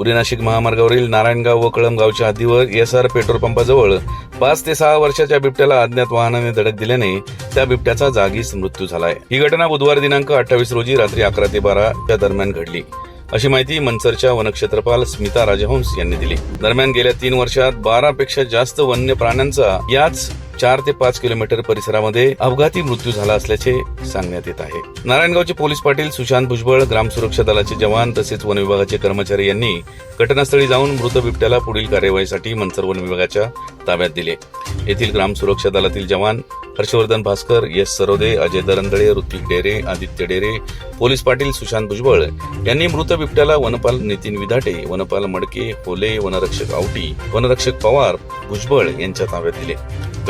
पुणे नाशिक महामार्गावरील नारायणगाव व कळमगावच्या हद्दीवर एस आर पेट्रोल पंपाजवळ पाच ते सहा वर्षाच्या बिबट्याला अज्ञात वाहनाने धडक दिल्याने त्या बिबट्याचा जागीच मृत्यू झालाय. ही घटना बुधवार दिनांक अठ्ठावीस रोजी रात्री अकरा ते बाराच्या दरम्यान घडली. अशी माहिती मनसरच्या वनक्षेत्रपाल स्मिता राजहंस यांनी दिली. दरम्यान गेल्या तीन वर्षात बारा पेक्षा जास्त वन्य प्राण्यांचा याच चार ते पाच किलोमीटर परिसरामध्ये अपघाती मृत्यू झाला असल्याचे सांगण्यात येत आहे. नारायणगावचे पोलीस पाटील सुशांत भुजबळ ग्राम सुरक्षा दलाचे जवान तसेच वन विभागाचे कर्मचारी यांनी घटनास्थळी जाऊन मृत बिबट्याला पुढील कार्यवाहीसाठी मनसर वन विभागाच्या ताब्यात दिले. येथील ग्राम सुरक्षा दलातील जवान हर्षवर्धन भास्कर एस सरोदे अजय दरंदळे ऋत्विक डेरे आदित्य डेरे पोलीस पाटील सुशांत भुजबळ यांनी मृत बिबट्याला वनपाल नितीन विधाटे वनपाल मडके होले वनरक्षक आवटी वनरक्षक पवार भुजबळ यांच्या ताब्यात दिले.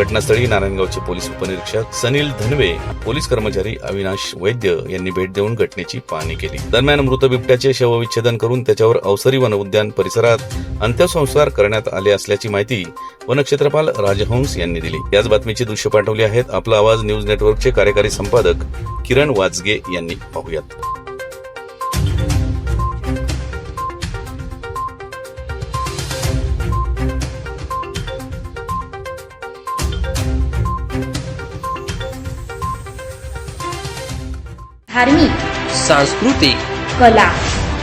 घटनास्थळी नारायणगावचे पोलीस उपनिरीक्षक सनील धनवे पोलीस कर्मचारी अविनाश वैद्य यांनी भेट देऊन घटनेची पाहणी केली. दरम्यान मृत बिबट्याचे शवविच्छेदन करून त्याच्यावर अवसरी वन उद्यान परिसरात अंत्यसंस्कार करण्यात आले असल्याची माहिती वनक्षेत्रपाल राजहंस यांनी दिली. याच बातमीची दृश्य पाठवली आहेत आपला आवाज न्यूज नेटवर्कचे कार्यकारी संपादक किरण वाजगे यांनी. पाहुयात. धार्मिक सांस्कृतिक कला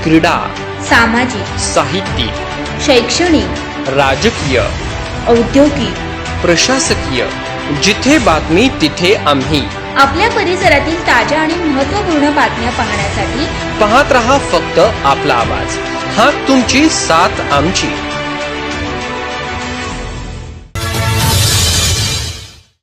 क्रीडा सामाजिक साहित्यिक शैक्षणिक राजकीय औद्योगिक. प्रशासकीय जिथे बातमी तिथे आम्ही. आपल्या परिसरातील ताज्या आणि महत्त्वपूर्ण बातम्या पाहण्यासाठी पाहत रहा फक्त आपला आवाज. हा तुमची साथ आमची.